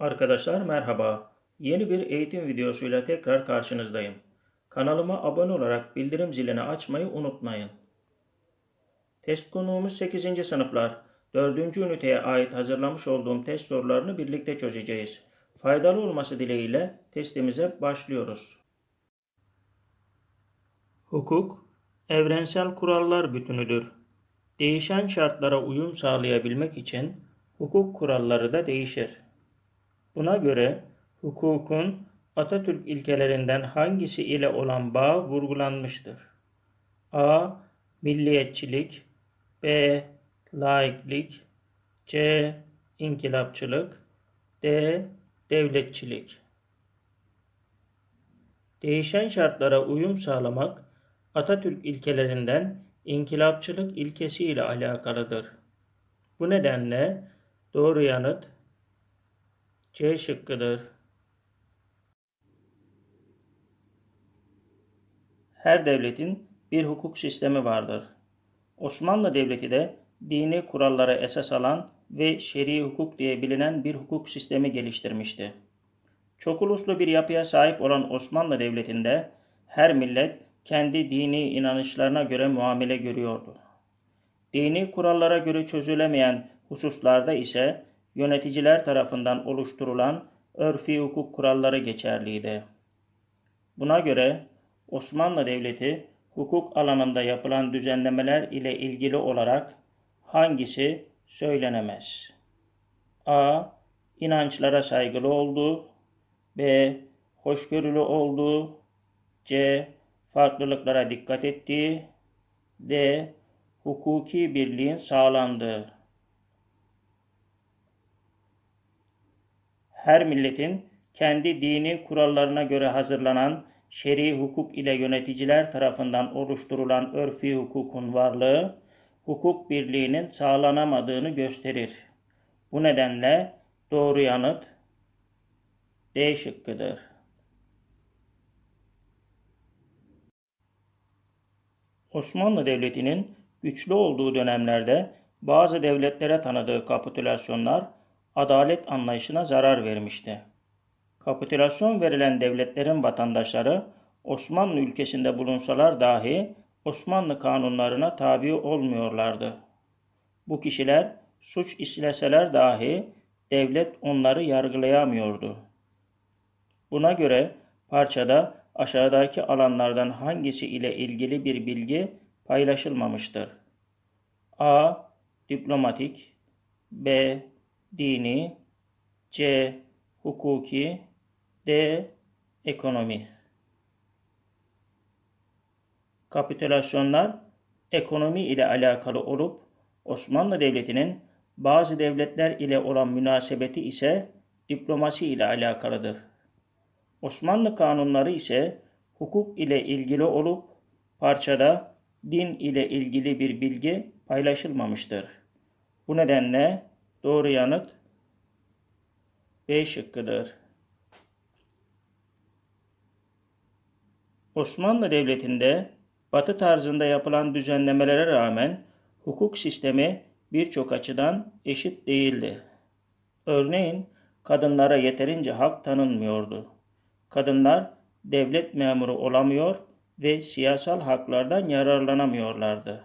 Arkadaşlar merhaba. Yeni bir eğitim videosuyla tekrar karşınızdayım. Kanalıma abone olarak bildirim zilini açmayı unutmayın. Test konuğumuz 8. sınıflar. 4. üniteye ait hazırlamış olduğum test sorularını birlikte çözeceğiz. Faydalı olması dileğiyle testimize başlıyoruz. Hukuk, evrensel kurallar bütünüdür. Değişen şartlara uyum sağlayabilmek için hukuk kuralları da değişir. Buna göre hukukun Atatürk ilkelerinden hangisi ile olan bağ vurgulanmıştır? A. Milliyetçilik B. Laiklik C. İnkılapçılık D. Devletçilik Değişen şartlara uyum sağlamak Atatürk ilkelerinden inkılapçılık ilkesi ile alakalıdır. Bu nedenle doğru yanıt C şıkkıdır. Her devletin bir hukuk sistemi vardır. Osmanlı Devleti de dini kurallara esas alan ve şer'i hukuk diye bilinen bir hukuk sistemi geliştirmişti. Çok uluslu bir yapıya sahip olan Osmanlı Devleti'nde her millet kendi dini inanışlarına göre muamele görüyordu. Dini kurallara göre çözülemeyen hususlarda ise yöneticiler tarafından oluşturulan örfi hukuk kuralları geçerliydi. Buna göre Osmanlı Devleti hukuk alanında yapılan düzenlemeler ile ilgili olarak hangisi söylenemez? A. İnançlara saygılı olduğu B. Hoşgörülü olduğu C. Farklılıklara dikkat ettiği D. Hukuki birliğin sağlandığı her milletin kendi dini kurallarına göre hazırlanan şer'i hukuk ile yöneticiler tarafından oluşturulan örfi hukukun varlığı, hukuk birliğinin sağlanamadığını gösterir. Bu nedenle doğru yanıt D şıkkıdır. Osmanlı Devleti'nin güçlü olduğu dönemlerde bazı devletlere tanıdığı kapitülasyonlar adalet anlayışına zarar vermişti. Kapitülasyon verilen devletlerin vatandaşları Osmanlı ülkesinde bulunsalar dahi Osmanlı kanunlarına tabi olmuyorlardı. Bu kişiler suç işleseler dahi devlet onları yargılayamıyordu. Buna göre parçada aşağıdaki alanlardan hangisi ile ilgili bir bilgi paylaşılmamıştır? A. Diplomatik B dini, C. Hukuki, D. Ekonomi. Kapitülasyonlar ekonomi ile alakalı olup Osmanlı Devleti'nin bazı devletler ile olan münasebeti ise diplomasi ile alakalıdır. Osmanlı kanunları ise hukuk ile ilgili olup parçada din ile ilgili bir bilgi paylaşılmamıştır. Bu nedenle Doğru yanıt B şıkkıdır. Osmanlı Devleti'nde Batı tarzında yapılan düzenlemelere rağmen hukuk sistemi birçok açıdan eşit değildi. Örneğin kadınlara yeterince hak tanınmıyordu. Kadınlar devlet memuru olamıyor ve siyasal haklardan yararlanamıyorlardı.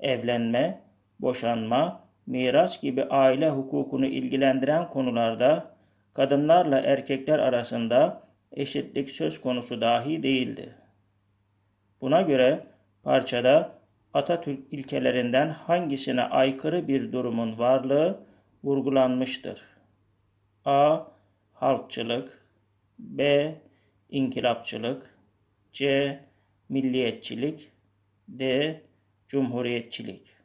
Evlenme, boşanma, miras gibi aile hukukunu ilgilendiren konularda kadınlarla erkekler arasında eşitlik söz konusu dahi değildi. Buna göre parçada Atatürk ilkelerinden hangisine aykırı bir durumun varlığı vurgulanmıştır? A. Halkçılık B. İnkılapçılık C. Milliyetçilik D. Cumhuriyetçilik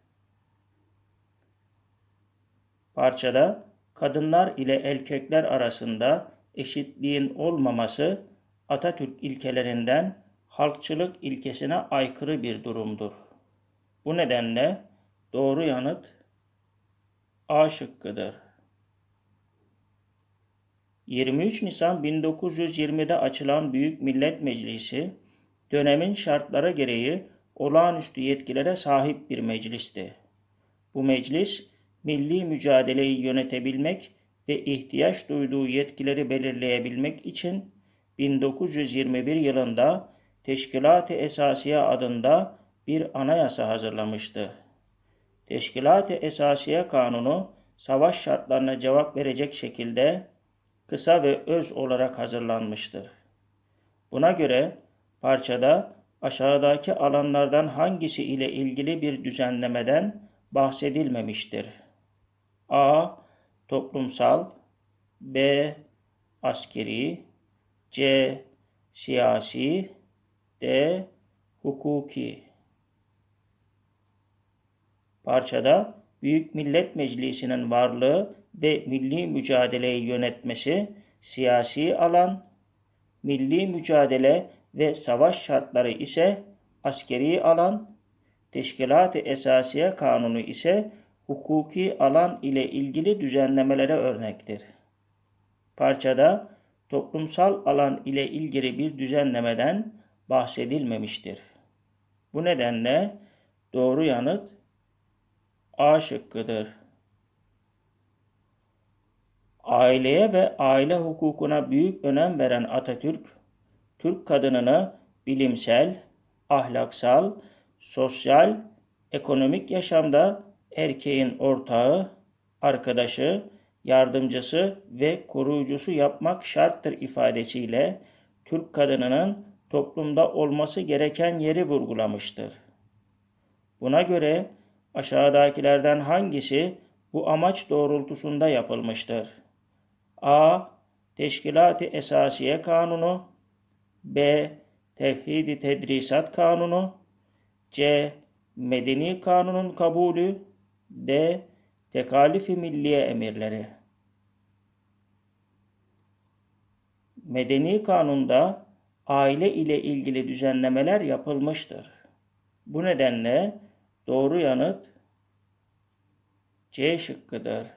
Parçada kadınlar ile erkekler arasında eşitliğin olmaması Atatürk ilkelerinden halkçılık ilkesine aykırı bir durumdur. Bu nedenle doğru yanıt A şıkkıdır. 23 Nisan 1920'de açılan Büyük Millet Meclisi, dönemin şartlara gereği olağanüstü yetkilere sahip bir meclisti. Bu meclis, milli mücadeleyi yönetebilmek ve ihtiyaç duyduğu yetkileri belirleyebilmek için 1921 yılında Teşkilat-ı Esasiye adında bir anayasa hazırlamıştı. Teşkilat-ı Esasiye Kanunu savaş şartlarına cevap verecek şekilde kısa ve öz olarak hazırlanmıştır. Buna göre parçada aşağıdaki alanlardan hangisi ile ilgili bir düzenlemeden bahsedilmemiştir. A. Toplumsal B. Askeri C. Siyasi D. Hukuki Parçada Büyük Millet Meclisi'nin varlığı ve milli mücadeleyi yönetmesi, siyasi alan, milli mücadele ve savaş şartları ise askeri alan, Teşkilat-ı Esasiye Kanunu ise hukuki alan ile ilgili düzenlemelere örnektir. Parçada toplumsal alan ile ilgili bir düzenlemeden bahsedilmemiştir. Bu nedenle doğru yanıt A şıkkıdır. Aileye ve aile hukukuna büyük önem veren Atatürk, Türk kadınını bilimsel, ahlaksal, sosyal, ekonomik yaşamda erkeğin ortağı, arkadaşı, yardımcısı ve koruyucusu yapmak şarttır ifadesiyle Türk kadınının toplumda olması gereken yeri vurgulamıştır. Buna göre aşağıdakilerden hangisi bu amaç doğrultusunda yapılmıştır? A. Teşkilat-ı Esasiye Kanunu B. Tevhid-i Tedrisat Kanunu C. Medeni Kanunun kabulü D. Tekalif-i Milliye Emirleri Medeni Kanun'da aile ile ilgili düzenlemeler yapılmıştır. Bu nedenle doğru yanıt C şıkkıdır.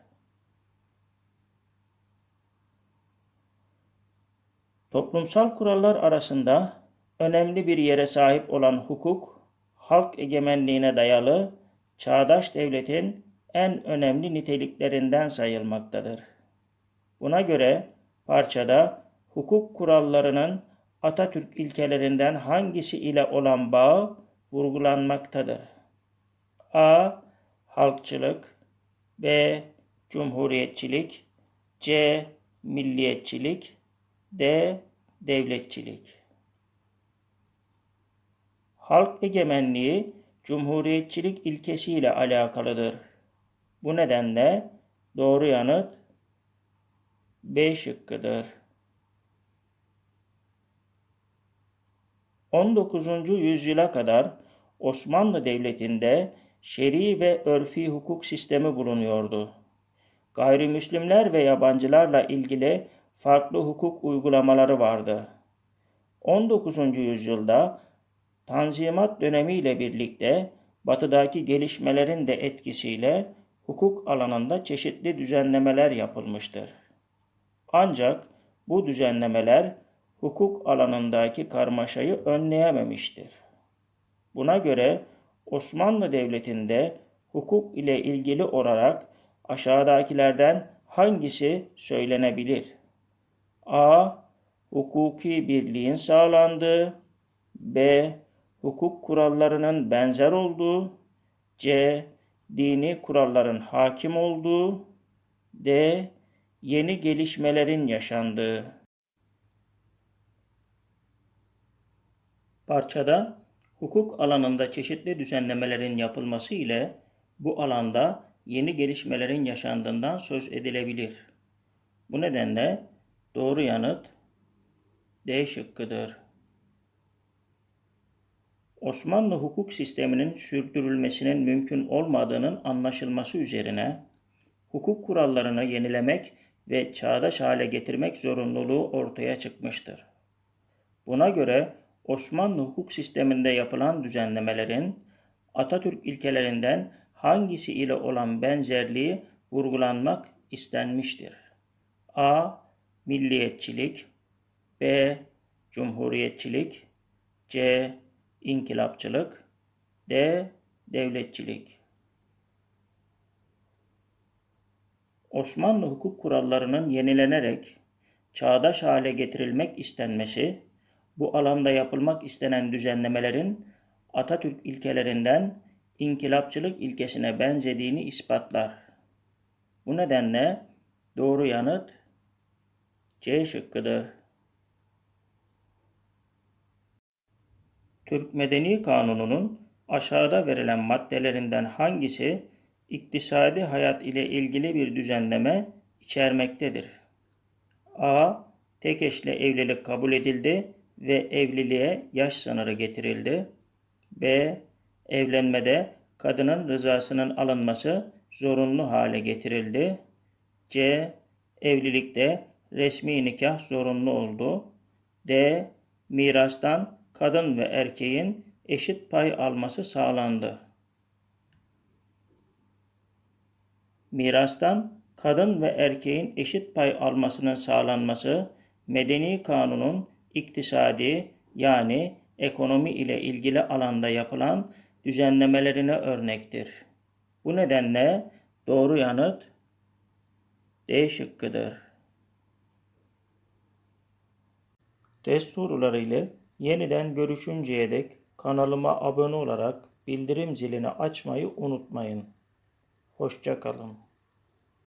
Toplumsal kurallar arasında önemli bir yere sahip olan hukuk, halk egemenliğine dayalı çağdaş devletin en önemli niteliklerinden sayılmaktadır. Buna göre parçada hukuk kurallarının Atatürk ilkelerinden hangisi ile olan bağı vurgulanmaktadır. A. Halkçılık B. Cumhuriyetçilik C. Milliyetçilik D. Devletçilik Halk egemenliği cumhuriyetçilik ilkesiyle alakalıdır. Bu nedenle doğru yanıt B şıkkıdır. 19. yüzyıla kadar Osmanlı Devleti'nde şer'i ve örfi hukuk sistemi bulunuyordu. Gayrimüslimler ve yabancılarla ilgili farklı hukuk uygulamaları vardı. 19. yüzyılda Tanzimat dönemiyle birlikte batıdaki gelişmelerin de etkisiyle hukuk alanında çeşitli düzenlemeler yapılmıştır. Ancak bu düzenlemeler hukuk alanındaki karmaşayı önleyememiştir. Buna göre Osmanlı Devleti'nde hukuk ile ilgili olarak aşağıdakilerden hangisi söylenebilir? A. Hukuki birliğin sağlandığı B. Hukuk kurallarının benzer olduğu C. Dini kuralların hakim olduğu D. Yeni gelişmelerin yaşandığı Parçada hukuk alanında çeşitli düzenlemelerin yapılması ile bu alanda yeni gelişmelerin yaşandığından söz edilebilir. Bu nedenle doğru yanıt D şıkkıdır. Osmanlı hukuk sisteminin sürdürülmesinin mümkün olmadığının anlaşılması üzerine hukuk kurallarını yenilemek ve çağdaş hale getirmek zorunluluğu ortaya çıkmıştır. Buna göre Osmanlı hukuk sisteminde yapılan düzenlemelerin Atatürk ilkelerinden hangisi ile olan benzerliği vurgulanmak istenmiştir? A. Milliyetçilik B. Cumhuriyetçilik C. İnkılapçılık D. Devletçilik Osmanlı hukuk kurallarının yenilenerek çağdaş hale getirilmek istenmesi, bu alanda yapılmak istenen düzenlemelerin Atatürk ilkelerinden inkılapçılık ilkesine benzediğini ispatlar. Bu nedenle doğru yanıt C şıkkıdır. Türk Medeni Kanunu'nun aşağıda verilen maddelerinden hangisi iktisadi hayat ile ilgili bir düzenleme içermektedir? A. Tek eşle evlilik kabul edildi ve evliliğe yaş sınırı getirildi. B. Evlenmede kadının rızasının alınması zorunlu hale getirildi. C. Evlilikte resmi nikah zorunlu oldu. D. Mirastan kadın ve erkeğin eşit pay alması sağlandı. Mirastan kadın ve erkeğin eşit pay almasının sağlanması medeni kanunun iktisadi yani ekonomi ile ilgili alanda yapılan düzenlemelerine örnektir. Bu nedenle doğru yanıt D şıkkıdır. Test soruları ile yeniden görüşünceye dek kanalıma abone olarak bildirim zilini açmayı unutmayın. Hoşça kalın.